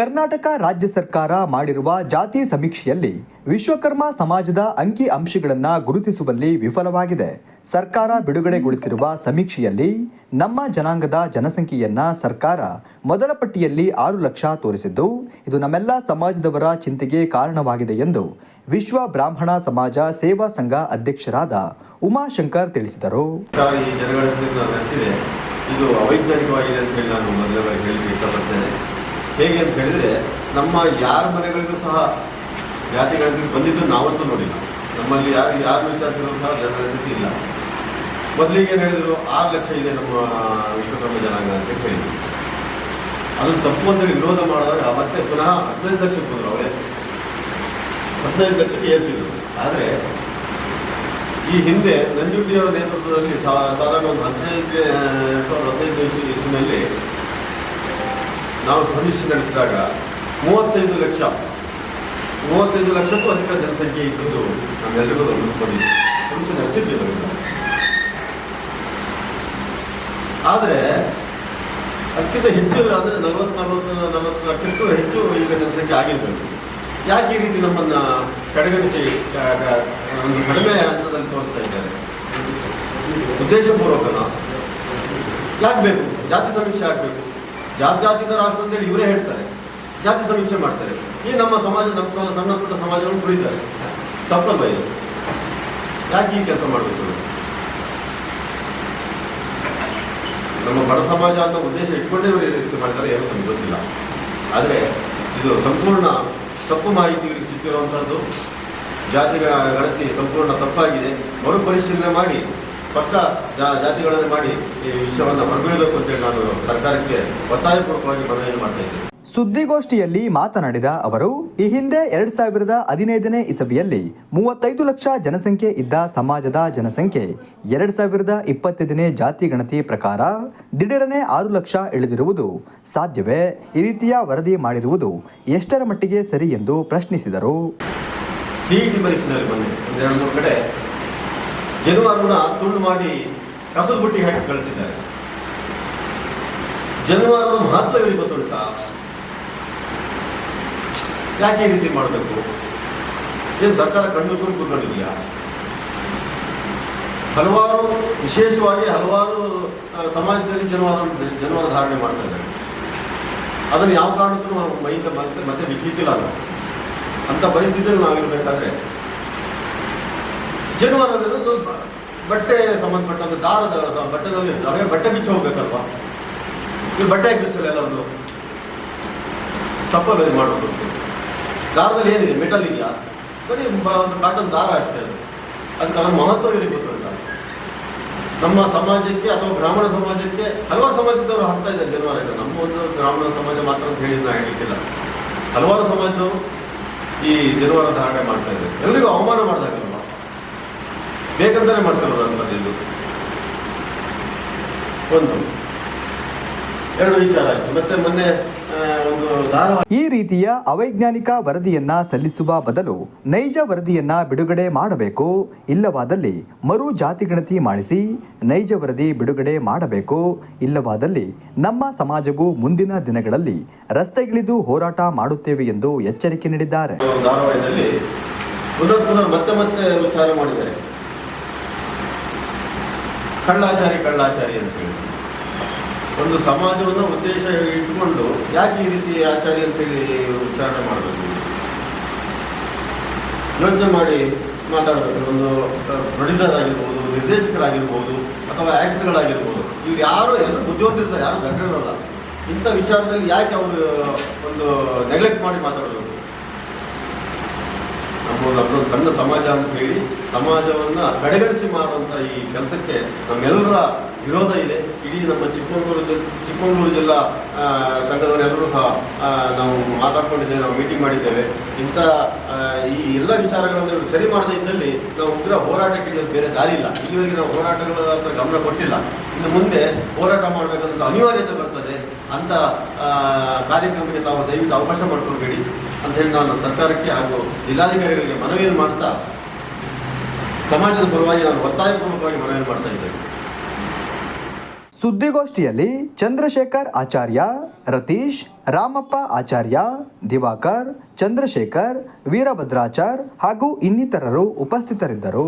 ಕರ್ನಾಟಕ ರಾಜ್ಯ ಸರ್ಕಾರ ಮಾಡಿರುವ ಜಾತಿ ಸಮೀಕ್ಷೆಯಲ್ಲಿ ವಿಶ್ವಕರ್ಮ ಸಮಾಜದ ಅಂಕಿ ಅಂಶಗಳನ್ನು ಗುರುತಿಸುವಲ್ಲಿ ವಿಫಲವಾಗಿದೆ. ಸರ್ಕಾರ ಬಿಡುಗಡೆಗೊಳಿಸಿರುವ ಸಮೀಕ್ಷೆಯಲ್ಲಿ ನಮ್ಮ ಜನಾಂಗದ ಜನಸಂಖ್ಯೆಯನ್ನ ಸರ್ಕಾರ ಮೊದಲ ಪಟ್ಟಿಯಲ್ಲಿ ಆರು ಲಕ್ಷ ತೋರಿಸಿದ್ದು, ಇದು ನಮ್ಮೆಲ್ಲ ಸಮಾಜದವರ ಚಿಂತೆಗೆ ಕಾರಣವಾಗಿದೆ ಎಂದು ವಿಶ್ವ ಬ್ರಾಹ್ಮಣ ಸಮಾಜ ಸೇವಾ ಸಂಘ ಅಧ್ಯಕ್ಷರಾದ ಉಮಾಶಂಕರ್ ತಿಳಿಸಿದರು. ಇದು ಅವೈಜ್ಞಾನಿಕವಾಗಿದೆ ಅಂತ ಹೇಳಿ ನಾನು ಮೊದಲೇ ಬಾರಿ ಇಷ್ಟಪಡ್ತೇನೆ. ಹೇಗೆ ಅಂತ ಹೇಳಿದರೆ, ನಮ್ಮ ಯಾರ ಮನೆಗಳಿಗೂ ಸಹ ಜಾತಿ ಗಣತಿ ಬಂದಿದ್ದು ನಾವಂತೂ ನೋಡಿಲ್ಲ. ನಮ್ಮಲ್ಲಿ ಯಾರು ಯಾರು ವಿಚಾರಿಸಿದ್ರು ಸಹ ಜನಗಣತಿ ಇಲ್ಲ. ಮೊದಲಿಗೆ ಏನು ಹೇಳಿದರು, ಆರು ಲಕ್ಷ ಇದೆ ನಮ್ಮ ವಿಶ್ವಕರ್ಮ ಜನಾಂಗ ಅಂತ ಹೇಳಿದ್ರು ಅದನ್ನು ತಪ್ಪು ಅಂತ ವಿರೋಧ ಮಾಡಿದಾಗ ಮತ್ತೆ ಪುನಃ ಹದಿನೈದು ಲಕ್ಷಕ್ಕೆ ಬಂದರು ಅವರೇ. ಹದಿನೈದು ಲಕ್ಷಕ್ಕೆ ಏರಿಸಿದ್ರು ಆದರೆ ಈ ಹಿಂದೆ ನಂಜುಂಡಿಯವರ ನೇತೃತ್ವದಲ್ಲಿ ಸಾಧಾರಣ ಒಂದು ಹದಿನೈದು ಎರಡು ಸಾವಿರದ ಹದಿನೈದು ಇಸ್ವಿನಲ್ಲಿ ನಾವು ಸಮೀಕ್ಷೆ ನಡೆಸಿದಾಗ ಮೂವತ್ತೈದು ಲಕ್ಷ. ಮೂವತ್ತೈದು ಲಕ್ಷಕ್ಕೂ ಅಧಿಕ ಜನಸಂಖ್ಯೆ ಇದ್ದದ್ದು ನಮ್ಮೆಲ್ಲರಿಗೂ ಬಂದಿದೆ ಸಮೀಕ್ಷೆ ನಡೆಸಿದ್ದೀವಿ ಆದರೆ ಅದಕ್ಕಿಂತ ಹೆಚ್ಚು ಅಂದರೆ ನಲವತ್ತು ನಲವತ್ತು ನಲವತ್ತು ಲಕ್ಷಕ್ಕೂ ಹೆಚ್ಚು ಈಗ ಜನಸಂಖ್ಯೆ ಆಗಿರಬೇಕು ಯಾಕೆ ಈ ರೀತಿ ನಮ್ಮನ್ನು ಕಡೆಗಣಿಸಿ ಒಂದು ಕಡಿಮೆ ಹಂತದಲ್ಲಿ ತೋರಿಸ್ತಾ ಇದ್ದಾರೆ? ಉದ್ದೇಶಪೂರ್ವಕನ? ಯಾಕೆ ಬೇಕು? ಜಾತಿ ಸಮೀಕ್ಷೆ ಆಗಬೇಕು. ಜಾತಿ ಜಾತಿದ ರಾಷ್ಟ್ರ ಅಂತೇಳಿ ಇವರೇ ಹೇಳ್ತಾರೆ. ಜಾತಿ ಸಮೀಕ್ಷೆ ಮಾಡ್ತಾರೆ. ಈ ನಮ್ಮ ಸಮಾಜ, ನಮ್ಮ ಸಣ್ಣ ಪುಟ್ಟ ಸಮಾಜವನ್ನು ಕುಳಿತಾರೆ. ತಪ್ಪಲ್ಲ ಇದು? ಯಾಕೆ ಈ ಕೆಲಸ ಮಾಡಬೇಕು ನಮ್ಮ ಬಡ ಸಮಾಜ ಅಂತ ಉದ್ದೇಶ ಇಟ್ಕೊಂಡೇ ಇವರು ರೀತಿ ಮಾಡ್ತಾರೆ ಏನು ನಮ್ಗೆ ಗೊತ್ತಿಲ್ಲ. ಆದರೆ ಇದು ಸಂಪೂರ್ಣ ತಪ್ಪು ಮಾಹಿತಿ ಇವರಿಗೆ ಸಿಕ್ಕಿರುವಂಥದ್ದು ಜಾತಿ ಗಣತಿ ಸಂಪೂರ್ಣ ತಪ್ಪಾಗಿದೆ. ಮರುಪರಿಶೀಲನೆ ಮಾಡಿ. ಪಕ್ಕ ಜಾತಿಗಳಲ್ಲಿ ಜಾತಿಗಳನ್ನು ಮಾಡಿ ಈ ವಿಷಯವನ್ನು ಹೊರಬೀಳಬೇಕು ಅಂತೇಳಿ ನಾನು ಸರ್ಕಾರಕ್ಕೆ ಒತ್ತಾಯಪೂರ್ವಕವಾಗಿ ಮನವಿಯನ್ನು ಮಾಡ್ತಾ ಇದ್ದೇನೆ. ಸುದ್ದಿಗೋಷ್ಠಿಯಲ್ಲಿ ಮಾತನಾಡಿದ ಅವರು ಈ ಹಿಂದೆ ಎರಡ್ ಸಾವಿರದ ಹದಿನೈದನೇ ಇಸವಿಯಲ್ಲಿ ಮೂವತ್ತೈದು ಲಕ್ಷ ಜನಸಂಖ್ಯೆ ಇದ್ದ ಸಮಾಜದ ಜನಸಂಖ್ಯೆ ಎರಡ್ ಸಾವಿರದ ಇಪ್ಪತ್ತೈದನೇ ಜಾತಿ ಗಣತಿ ಪ್ರಕಾರ ದಿಢೀರನೆ ಆರು ಲಕ್ಷ ಇಳಿದಿರುವುದು ಸಾಧ್ಯವೇ? ಈ ರೀತಿಯ ವರದಿ ಮಾಡಿರುವುದು ಎಷ್ಟರ ಮಟ್ಟಿಗೆ ಸರಿ ಎಂದು ಪ್ರಶ್ನಿಸಿದರು. ಸಿ ಟಿ ಪರೀಕ್ಷೆಯಲ್ಲಿ ಬಂದೆ ಒಂದು ಎರಡು ಮೂರು ಕಡೆ ಜನಿವಾರನ ತುಂಡು ಮಾಡಿ ಕಸಲು ಬುಟ್ಟಿಗೆ ಹಾಕಿ ಕಳಿಸಿದ್ದಾರೆ. ಜನುವಾರದ ಮಹತ್ವ ಇವರಿಗೆ ಗೊತ್ತುಂಟಾ? ಯಾಕೆ ಈ ರೀತಿ ಮಾಡಬೇಕು? ಏನು ಸರ್ಕಾರ ಕಣ್ಣುಕೊಂಡು ಕೂತ್ಕೊಂಡಿದೆಯಾ? ಹಲವಾರು, ವಿಶೇಷವಾಗಿ ಹಲವಾರು ಸಮಾಜದಲ್ಲಿ ಜನವಾರ ಜನವಾರ ಧಾರಣೆ ಮಾಡ್ತಾ ಇದ್ದಾರೆ. ಅದನ್ನು ಯಾವ ಕಾರಣಕ್ಕೂ ನಾವು ಮೈಯಿಂದ ಮತ್ತೆ ಮತ್ತೆ ಬಿಚ್ಚಲಿಕ್ಕಿಲ್ಲ ಅಂತ ಪರಿಸ್ಥಿತಿಯಲ್ಲಿ ನಾವಿರಬೇಕಾದ್ರೆ ಜನವಾರ ಒಂದು ಬಟ್ಟೆ ಸಂಬಂಧಪಟ್ಟಂತ ದಾರದ ಬಟ್ಟೆದಲ್ಲಿ ಅದೇ ಬಟ್ಟೆ ಬಿಚ್ಚಿ ಹೋಗ್ಬೇಕಲ್ವಾ? ಈ ಬಟ್ಟೆ ಹಾಕಿ ಎಲ್ಲ ಒಂದು ತಪ್ಪಲ್ಲ ಇದು ಮಾಡೋದು ದಾರದಲ್ಲಿ ಏನಿದೆ? ಮೆಟಲ್ ಇದೆಯಾ? ಬರೀ ಒಂದು ಕಾಟನ್ ದಾರ ಅಷ್ಟೇ ಅದು. ಅದಕ್ಕೆ ಅದರ ಮಹತ್ವ ಇರಲಿ ಗೊತ್ತಿಲ್ಲ ನಮ್ಮ ಸಮಾಜಕ್ಕೆ ಅಥವಾ ಬ್ರಾಹ್ಮಣ ಸಮಾಜಕ್ಕೆ ಹಲವಾರು ಸಮಾಜದವರು ಹಾಕ್ತಾ ಇದ್ದಾರೆ ಜನವಾರ ನಮ್ಮ ಒಂದು ಬ್ರಾಹ್ಮಣ ಸಮಾಜ ಮಾತ್ರ ಅಂತ ಹೇಳಿ ನಾ ಹೇಳಲಿಕ್ಕಿಲ್ಲ. ಹಲವಾರು ಸಮಾಜದವರು ಈ ಜನವಾರ ಧಾರಣೆ ಮಾಡ್ತಾ ಇದ್ದಾರೆ. ಎಲ್ಲರಿಗೂ ಅವಮಾನ ಮಾಡಿದಾಗಲ್ವಾ ಬೇಕಂತಾನೆ ಮಾಡ್ತಿರೋದು ಅಂಥದ್ದು ಒಂದು. ಎರಡು ವಿಚಾರ ಆಯಿತು. ಮತ್ತೆ ಮೊನ್ನೆ ಈ ರೀತಿಯ ಅವೈಜ್ಞಾನಿಕ ವರದಿಯನ್ನ ಸಲ್ಲಿಸುವ ಬದಲು ನೈಜ ವರದಿಯನ್ನ ಬಿಡುಗಡೆ ಮಾಡಬೇಕು ಇಲ್ಲವಾದಲ್ಲಿ ಮರು ಜಾತಿಗಣತಿ ಮಾಡಿಸಿ ನೈಜ ವರದಿ ಬಿಡುಗಡೆ ಮಾಡಬೇಕು ಇಲ್ಲವಾದಲ್ಲಿ ನಮ್ಮ ಸಮಾಜವು ಮುಂದಿನ ದಿನಗಳಲ್ಲಿ ರಸ್ತೆಗಿಳಿದು ಹೋರಾಟ ಮಾಡುತ್ತೇವೆ ಎಂದು ಎಚ್ಚರಿಕೆ ನೀಡಿದ್ದಾರೆ. ಕಳ್ಳಾಚಾರಿ ಕಳ್ಳಾಚಾರಿ ಅಂತ ಹೇಳಿ. ಒಂದು ಸಮಾಜವನ್ನು ಉದ್ದೇಶ ಇಟ್ಟುಕೊಂಡು ಯಾಕೆ ಈ ರೀತಿ ಆಚಾರಿ ಅಂತೇಳಿ ಉಚ್ಚಾರಣೆ ಮಾಡಬೇಕು? ಯೋಚನೆ ಮಾಡಿ ಮಾತಾಡಬೇಕು. ಒಂದು ಪ್ರೊಡ್ಯೂಸರ್ ಆಗಿರ್ಬೋದು ನಿರ್ದೇಶಕರಾಗಿರ್ಬೋದು, ಅಥವಾ ಆ್ಯಕ್ಟರ್ಗಳಾಗಿರ್ಬೋದು ಇವ್ರು ಯಾರು ಎಲ್ಲರೂ ಬುದ್ಧಿವಂತಿರ್ತಾರೆ, ಯಾರು ಗಂಡರಲ್ಲ ಇಂಥ ವಿಚಾರದಲ್ಲಿ ಯಾಕೆ ಅವರು ಒಂದು ನೆಗ್ಲೆಕ್ಟ್ ಮಾಡಿ ಮಾತಾಡಬೇಕು? ನಮ್ಮ ಅದೊಂದು ಸಣ್ಣ ಸಮಾಜ ಅಂತ ಹೇಳಿ ಸಮಾಜವನ್ನು ಕಡೆಗಣಿಸಿ ಮಾಡುವಂಥ ಈ ಕೆಲಸಕ್ಕೆ ನಮ್ಮೆಲ್ಲರ ವಿರೋಧ ಇದೆ. ಇಡೀ ನಮ್ಮ ಚಿಕ್ಕಮಗಳೂರು ಚಿಕ್ಕಮಗಳೂರು ಜಿಲ್ಲಾ ಸಂಘದವರೆಲ್ಲರೂ ಸಹ ನಾವು ಮಾತಾಡ್ಕೊಂಡಿದ್ದೇವೆ, ನಾವು ಮೀಟಿಂಗ್ ಮಾಡಿದ್ದೇವೆ. ಇಂಥ ಈ ಎಲ್ಲ ವಿಚಾರಗಳನ್ನು ಸರಿ ಮಾಡದೇ ಇದ್ದಲ್ಲಿ ನಾವು ಉಗ್ರ ಹೋರಾಟಕ್ಕೆ ಬೇರೆ ದಾರಿ ಇಲ್ಲ. ಇಲ್ಲಿವರೆಗೆ ನಾವು ಹೋರಾಟಗಳ ಹತ್ರ ಗಮನ ಕೊಟ್ಟಿಲ್ಲ. ಇನ್ನು ಮುಂದೆ ಹೋರಾಟ ಮಾಡಬೇಕಂತ ಅನಿವಾರ್ಯತೆ ಬರ್ತದೆ. ಅಂತ ಕಾರ್ಯಕ್ರಮಕ್ಕೆ ನಾವು ದಯವಿಟ್ಟು ಅವಕಾಶ ಮಾಡಿಕೊಡ್ಬೇಡಿ ಅಂತ ಹೇಳಿ ನಾನು ಸರ್ಕಾರಕ್ಕೆ ಹಾಗೂ ಜಿಲ್ಲಾಧಿಕಾರಿಗಳಿಗೆ ಮನವಿಯನ್ನು ಮಾಡ್ತಾ, ಸಮಾಜದ ಪರವಾಗಿ ನಾನು ಒತ್ತಾಯಪೂರ್ವಕವಾಗಿ ಮನವಿ ಮಾಡ್ತಾ ಇದ್ದೇನೆ. ಸುದ್ದಿಗೋಷ್ಠಿಯಲ್ಲಿ ಚಂದ್ರಶೇಖರ್ ಆಚಾರ್ಯ, ರತೀಶ್, ರಾಮಪ್ಪ ಆಚಾರ್ಯ, ದಿವಾಕರ್, ಚಂದ್ರಶೇಖರ್, ವೀರಭದ್ರಾಚಾರ್ ಹಾಗೂ ಇನ್ನಿತರರು ಉಪಸ್ಥಿತರಿದ್ದರು.